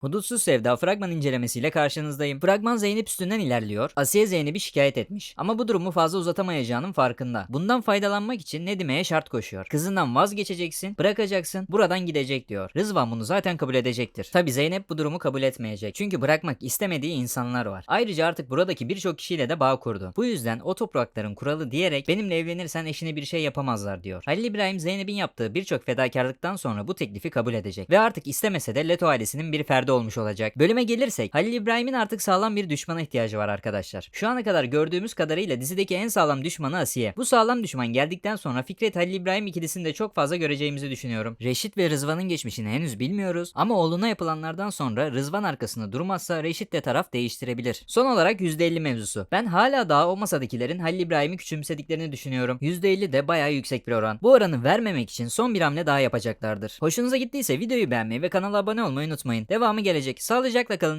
Hudutsuz Sevda fragman incelemesiyle karşınızdayım. Fragman Zeynep üstünden ilerliyor. Asiye Zeynep'i şikayet etmiş. Ama bu durumu fazla uzatamayacağının farkında. Bundan faydalanmak için Nedime'ye şart koşuyor. Kızından vazgeçeceksin, bırakacaksın, buradan gidecek diyor. Rızvan bunu zaten kabul edecektir. Tabi Zeynep bu durumu kabul etmeyecek. Çünkü bırakmak istemediği insanlar var. Ayrıca artık buradaki birçok kişiyle de bağ kurdu. Bu yüzden o toprakların kuralı diyerek benimle evlenirsen eşine bir şey yapamazlar diyor. Halil İbrahim Zeynep'in yaptığı birçok fedakarlıktan sonra bu teklifi kabul edecek. Ve artık istemese de Leto ailesinin bir ferdi olmuş olacak. Bölüme gelirsek Halil İbrahim'in artık sağlam bir düşmana ihtiyacı var arkadaşlar. Şu ana kadar gördüğümüz kadarıyla dizideki en sağlam düşmanı Asiye. Bu sağlam düşman geldikten sonra Fikret Halil İbrahim ikilisini de çok fazla göreceğimizi düşünüyorum. Reşit ve Rızvan'ın geçmişini henüz bilmiyoruz ama oğluna yapılanlardan sonra Rızvan arkasında durmazsa Reşit de taraf değiştirebilir. Son olarak %50 mevzusu. Ben hala daha o masadakilerin Halil İbrahim'i küçümsediklerini düşünüyorum. %50 de bayağı yüksek bir oran. Bu oranı vermemek için son bir hamle daha yapacaklardır. Hoşunuza gittiyse videoyu beğenmeyi ve kanala abone olmayı unutmayın. Gelecek. Sağlıcakla kalın.